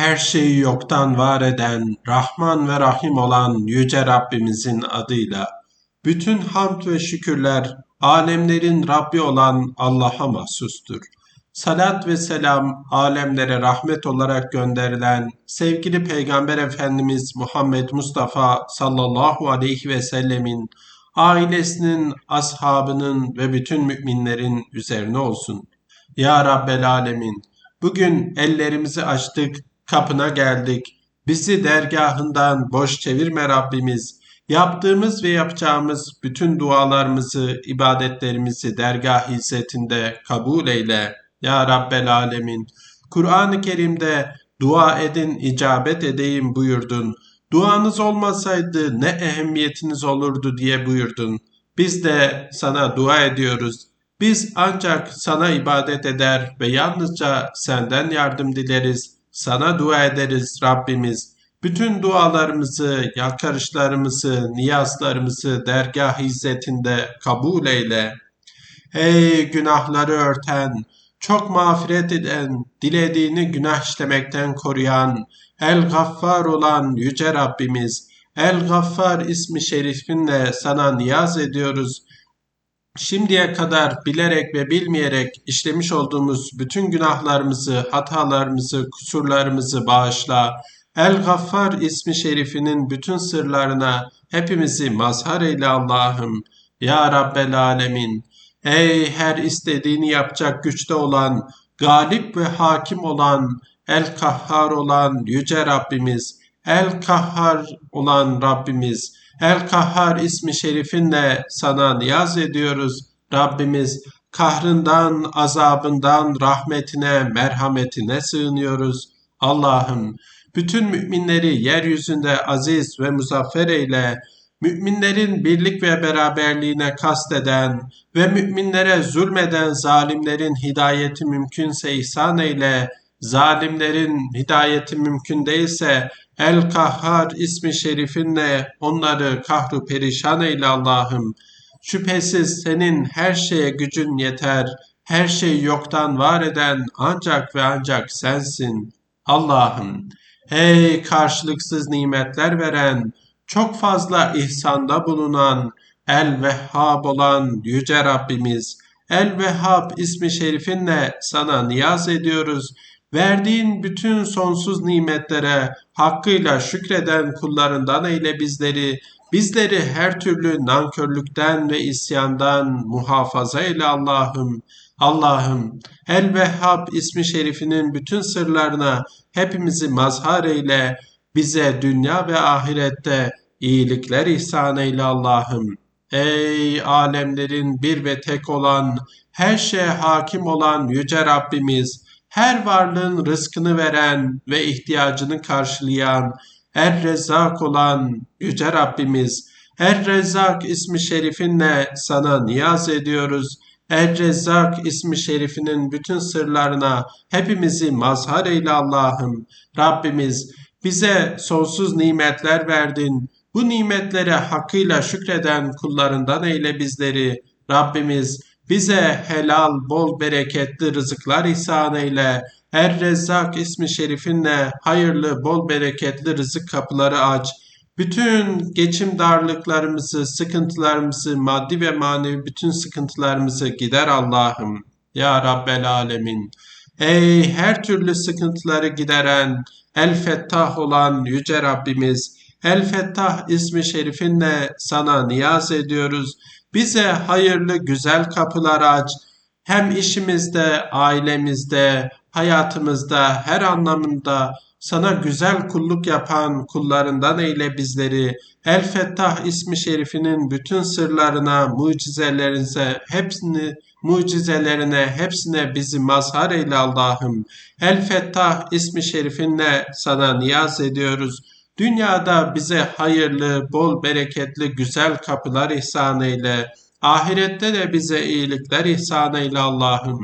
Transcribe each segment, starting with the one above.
her şeyi yoktan var eden, Rahman ve Rahim olan Yüce Rabbimizin adıyla, bütün hamd ve şükürler, alemlerin Rabbi olan Allah'a mahsustur. Salat ve selam, alemlere rahmet olarak gönderilen sevgili Peygamber Efendimiz Muhammed Mustafa sallallahu aleyhi ve sellemin, ailesinin, ashabının ve bütün müminlerin üzerine olsun. Ya Rabbel Alemin, bugün ellerimizi açtık, kapına geldik. Bizi dergahından boş çevirme Rabbimiz. Yaptığımız ve yapacağımız bütün dualarımızı, ibadetlerimizi dergah izzetinde kabul eyle. Ya Rabbel Alemin. Kur'an-ı Kerim'de dua edin, icabet edeyim buyurdun. Duanız olmasaydı ne ehemmiyetiniz olurdu diye buyurdun. Biz de sana dua ediyoruz. Biz ancak sana ibadet eder ve yalnızca senden yardım dileriz. Sana dua ederiz Rabbimiz. Bütün dualarımızı, yakarışlarımızı, niyazlarımızı dergah izzetinde kabul eyle. Ey günahları örten, çok mağfiret eden, dilediğini günah işlemekten koruyan, El Gaffar olan Yüce Rabbimiz, El Gaffar ismi şerifinle sana niyaz ediyoruz. Şimdiye kadar bilerek ve bilmeyerek işlemiş olduğumuz bütün günahlarımızı, hatalarımızı, kusurlarımızı bağışla. El Gaffar ismi şerifinin bütün sırlarına hepimizi mazhar eyle Allah'ım. Ya Rabbel Alemin. Ey her istediğini yapacak güçte olan, galip ve hakim olan, El Kahhar olan Yüce Rabbimiz, El Kahhar olan Rabbimiz, El Kahhar ismi şerifinle sana niyaz ediyoruz. Rabbimiz kahrından, azabından, rahmetine, merhametine sığınıyoruz. Allah'ım bütün müminleri yeryüzünde aziz ve muzaffer eyle. Müminlerin birlik ve beraberliğine kasteden ve müminlere zulmeden zalimlerin hidayeti mümkünse ihsan eyle. Zalimlerin hidayeti mümkün değilse El Kahhar ismi şerifinle onları kahru perişan eyle Allah'ım. Şüphesiz senin her şeye gücün yeter. Her şeyi yoktan var eden ancak ve ancak sensin. Allah'ım, ey karşılıksız nimetler veren, çok fazla ihsanda bulunan, El Vehhab olan Yüce Rabbimiz, El Vehhab ismi şerifinle sana niyaz ediyoruz. Verdiğin bütün sonsuz nimetlere hakkıyla şükreden kullarından eyle bizleri, bizleri her türlü nankörlükten ve isyandan muhafaza eyle Allah'ım. Allah'ım El Vehhab ismi şerifinin bütün sırlarına hepimizi mazhar eyle, bize dünya ve ahirette iyilikler ihsan eyle Allah'ım. Ey alemlerin bir ve tek olan, her şeye hakim olan Yüce Rabbimiz, her varlığın rızkını veren ve ihtiyacını karşılayan, Er Rezzak olan Yüce Rabbimiz, Er Rezzak ismi şerifinle sana niyaz ediyoruz. Er Rezzak ismi şerifinin bütün sırlarına hepimizi mazhar eyle Allah'ım. Rabbimiz bize sonsuz nimetler verdin. Bu nimetlere hakkıyla şükreden kullarından eyle bizleri. Rabbimiz bize helal, bol bereketli rızıklar ihsan eyle. Er Rezzak ismi şerifinle hayırlı, bol bereketli rızık kapıları aç. Bütün geçim darlıklarımızı, sıkıntılarımızı, maddi ve manevi bütün sıkıntılarımızı gider Allah'ım. Ya Rabbel Alemin. Ey her türlü sıkıntıları gideren, El Fettah olan Yüce Rabbimiz, El Fettah ismi şerifinle sana niyaz ediyoruz. Bize hayırlı güzel kapılar aç. Hem işimizde, ailemizde, hayatımızda, her anlamında sana güzel kulluk yapan kullarından eyle bizleri. El Fettah ismi şerifinin bütün sırlarına, mucizelerinize, hepsini mucizelerine, hepsine bizi mazhar eyle Allah'ım. El Fettah ismi şerifinle sana niyaz ediyoruz. Dünyada bize hayırlı, bol bereketli, güzel kapılar ihsan eyle. Ahirette de bize iyilikler ihsan eyle Allah'ım.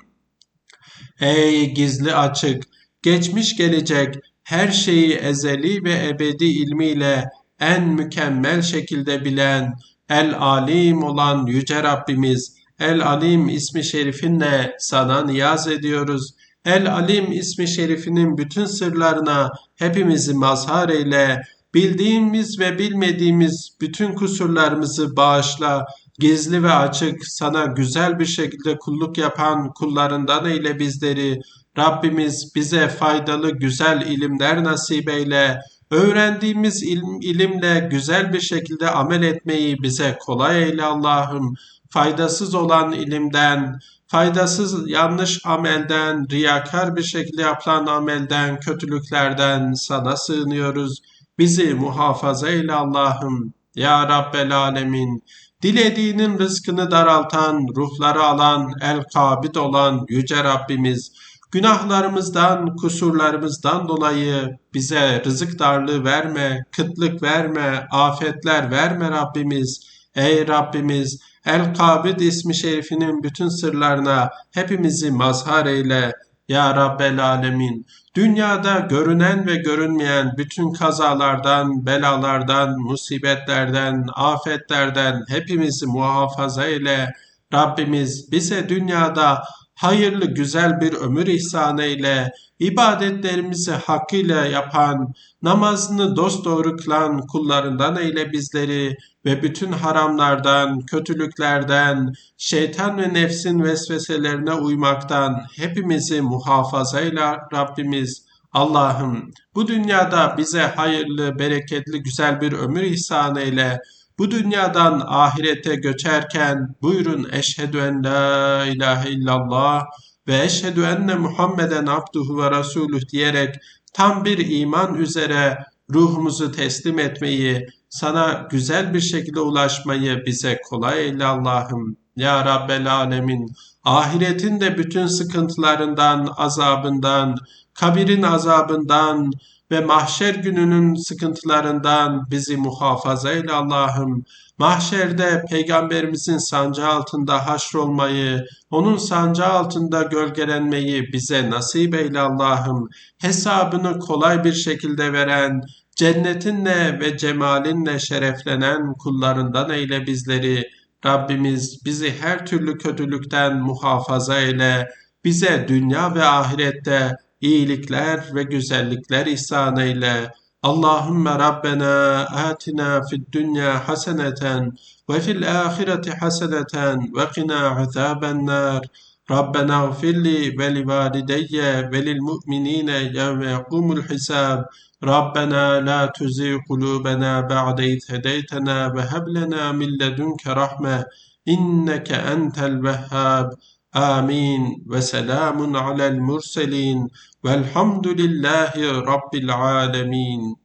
Ey gizli açık, geçmiş gelecek, her şeyi ezeli ve ebedi ilmiyle en mükemmel şekilde bilen, El Alim olan Yüce Rabbimiz, El Alim ismi şerifinle sana niyaz ediyoruz. El Alim ismi şerifinin bütün sırlarına hepimizi mazhar eyle, bildiğimiz ve bilmediğimiz bütün kusurlarımızı bağışla, gizli ve açık sana güzel bir şekilde kulluk yapan kullarından eyle bizleri. Rabbimiz bize faydalı güzel ilimler nasip eyle. Öğrendiğimiz ilim, ilimle güzel bir şekilde amel etmeyi bize kolay eyle Allah'ım. Faydasız olan ilimden, faydasız yanlış amelden, riyakar bir şekilde yapılan amelden, kötülüklerden sana sığınıyoruz. Bizi muhafaza eyle Allah'ım. Ya Rabbel Alemin. Dilediğinin rızkını daraltan, ruhları alan, el-kabid olan Yüce Rabbimiz, günahlarımızdan, kusurlarımızdan dolayı bize rızık darlığı verme, kıtlık verme, afetler verme Rabbimiz. Ey Rabbimiz, El-Kabid ismi şerifinin bütün sırlarına hepimizi mazhar eyle. Ya Rabbel Alemin, dünyada görünen ve görünmeyen bütün kazalardan, belalardan, musibetlerden, afetlerden hepimizi muhafaza eyle. Rabbimiz bize dünyada hayırlı güzel bir ömür ihsan eyle, ibadetlerimizi hakkıyla yapan, namazını dosdoğru kılan kullarından eyle bizleri ve bütün haramlardan, kötülüklerden, şeytan ve nefsin vesveselerine uymaktan hepimizi muhafaza eyle Rabbimiz. Allah'ım bu dünyada bize hayırlı, bereketli, güzel bir ömür ihsan eyle. Bu dünyadan ahirete göçerken buyurun eşhedü en la ilahe illallah ve eşhedü enne Muhammeden abduhu ve resuluh diyerek tam bir iman üzere ruhumuzu teslim etmeyi, sana güzel bir şekilde ulaşmayı bize kolay eyle Allah'ım. Ya Rabbel Alemin, ahiretin de bütün sıkıntılarından, azabından, kabirin azabından, ve mahşer gününün sıkıntılarından bizi muhafaza eyle Allah'ım. Mahşerde peygamberimizin sancağı altında haşrolmayı, onun sancağı altında gölgelenmeyi bize nasip eyle Allah'ım. Hesabını kolay bir şekilde veren, cennetinle ve cemalinle şereflenen kullarından eyle bizleri. Rabbimiz bizi her türlü kötülükten muhafaza eyle. Bize dünya ve ahirette iyilikler ve güzellikler ihsan eyle. Allahümme Rabbena atina fid dünya haseneten ve fil ahireti haseneten ve qina azaben nar. ربنا اغفر لي ولوالدي وللمؤمنين يوم يقوم الحساب ربنا لا تزغ قلوبنا بعد إذ هديتنا وهب لنا من لدنك رحمة إنك أنت الوهاب Amin ve selamun alel murselin velhamdülillahi rabbil alemin.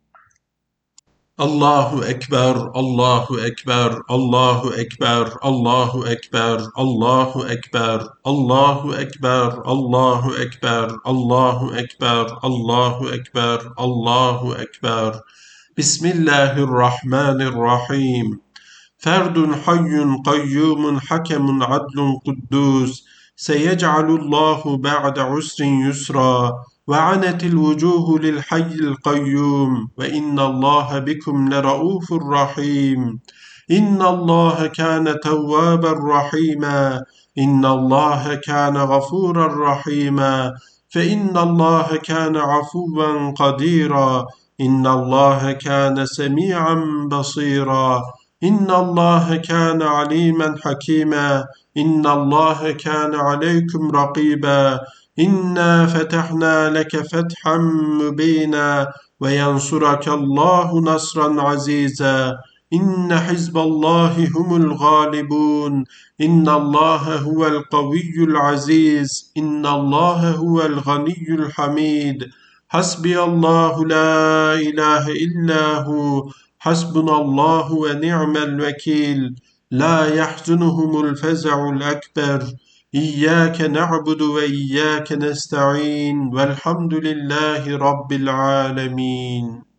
Allahu Ekber, Allahu Ekber, Allahu Ekber, Allahu Ekber, Allahu Ekber, Allahu Ekber, Allahu Ekber, Allahu Ekber, Allahu Ekber, Allahu Ekber. Bismillahirrahmanirrahim. Ferdun hayyun kayyumun hakemun adlun kuddus. سيجعل الله بعد عسر يسرا وعنت الوجوه للحي القيوم وإن الله بكم لرؤوف رحيم. إن الله كان توابا رحيما. إن الله كان غفورا رحيما. فإن الله كان عفوا قديرا. إن الله كان سميعا بصيرا. إن الله كان عليما حكيما. إن الله كان عليكم رقيبا. إنا فتحنا لك فتحا مبينا. وينصرك الله نصرا عزيزا. إن حزب الله هم الغالبون. إن الله هو القوي العزيز. إن الله هو الغني الحميد. حسبي الله لا إله إلا هو. Hasbunallahu ve ni'mel vekil. La yahzunuhumul feza'ul ekber. İyyâke na'budu ve iyyâke nesta'in. Velhamdülillahi rabbil âlemin.